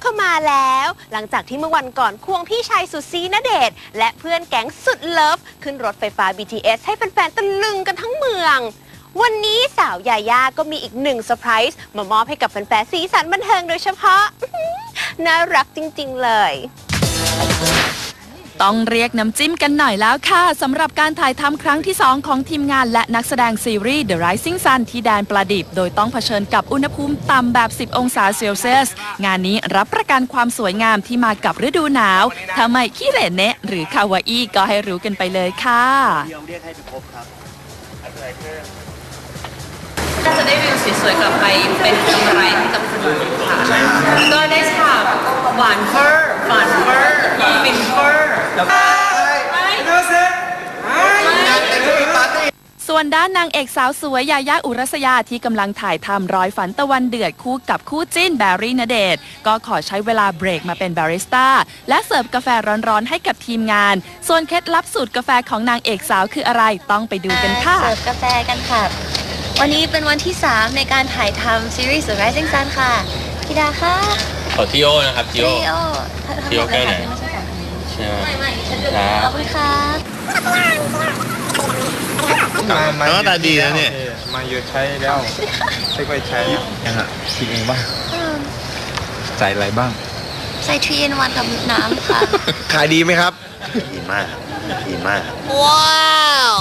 เขามาแล้ว หลังจากที่เมื่อวันก่อนควงพี่ชายสุดซีนเดชน์และเพื่อนแก๊งสุดเลิฟ ขึ้นรถไฟฟ้า BTS ให้แฟนๆตะลึงกันทั้งเมือง วันนี้สาวยายาก็มีอีกหนึ่งเซอร์ไพรส์มามอบให้กับแฟนๆสีสันบันเทิงโดยเฉพาะ น่ารักจริง ๆ เลย ต้องเรียกน้ำจิ้มกันหน่อยแล้วค่ะสำหรับการถ่ายทำครั้งที่ 2 ของทีมงานและนักแสดงซีรีส์ The Rising Sun ที่แดนปลาดิบ โดยต้องเผชิญกับอุณหภูมิต่ำแบบ 10 องศาเซลเซียส งานนี้รับประกันความสวยงามที่มากับฤดูหนาวทำไมขี้เหร่เนะหรือคาวาอี้ก็ให้รู้กันไปเลยค่ะน่าจะได้วิวสวยๆกลับไปเป็นกำไรให้กับคุณค่ะก็ได้ฉากหวานเฟอร์หวานเฟอร์ฟินเฟอร์ ส่ วนด้านนางเอกสาวสวยยายาอุรัสยาที่กำลังถ่ายทำร้อยฝันตะวันเดือดคู่กับคู่จิ้นแบรี่ณเดชน์ก็ขอใช้เวลาเบรกมาเป็นบาริสต้า และเสิร์ฟกาแฟร้อนๆให้กับทีมงาน ส่วนเคล็ดลับสูตรกาแฟของนางเอกสาวคืออะไรต้องไปดูกันค่ะ เสิร์ฟกาแฟกันค่ะ วันนี้เป็นวันที่ 3 ในการถ่ายทำซีรีส์ The Rising Sun ค่ะพี่ดาค่ะขอทีโอนะครับทีโอพี่โอพี่โอแก้วไหนไม่ใช่ค่ะใช่ไหมขอบคุณค่ะมามาหน้าตาดีนะเนี่ย มาเยอะใช้แล้วใช้ไปใช้ยังอะคิดเองบ้างอืมใส่อะไรบ้าง ใส่ทรีนวันกับน้ำค่ะ ขายดีไหมครับ ดีมาก ดีมาก ว้าว